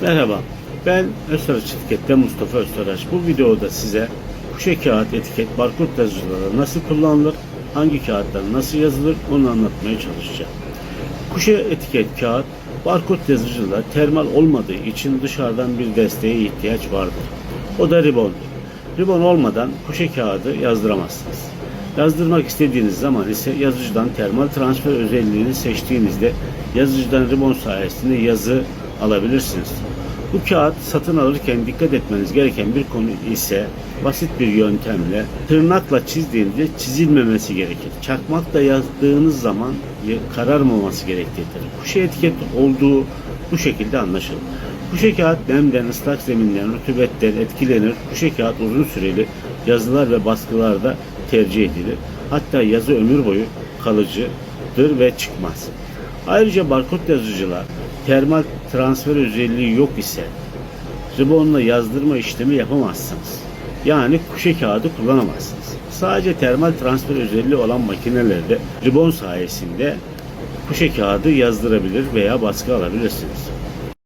Merhaba, ben Özsaraç Etiket'te Mustafa Özsaraç. Bu videoda size kuşe kağıt etiket barkod yazıcıları nasıl kullanılır, hangi kağıtlar nasıl yazılır onu anlatmaya çalışacağım. Kuşe etiket kağıt barkod yazıcılar termal olmadığı için dışarıdan bir desteğe ihtiyaç vardır. O da ribondur. Ribon olmadan kuşe kağıdı yazdıramazsınız. Yazdırmak istediğiniz zaman ise yazıcıdan termal transfer özelliğini seçtiğinizde yazıcıdan ribon sayesinde yazı alabilirsiniz. Bu kağıt satın alırken dikkat etmeniz gereken bir konu ise basit bir yöntemle tırnakla çizdiğinizde çizilmemesi gerekir. Çakmakla yazdığınız zaman kararmaması gereklidir. Kuşe etiket olduğu bu şekilde anlaşılır. Kuşe kağıt nemden, ıslak zeminden, rutubetten etkilenir. Kuşe kağıt uzun süreli yazılar ve baskılarda tercih edilir. Hatta yazı ömür boyu kalıcıdır ve çıkmaz. Ayrıca barkod yazıcılar termal transfer özelliği yok ise ribonla yazdırma işlemi yapamazsınız. Yani kuşe kağıdı kullanamazsınız. Sadece termal transfer özelliği olan makinelerde ribon sayesinde kuşe kağıdı yazdırabilir veya baskı alabilirsiniz.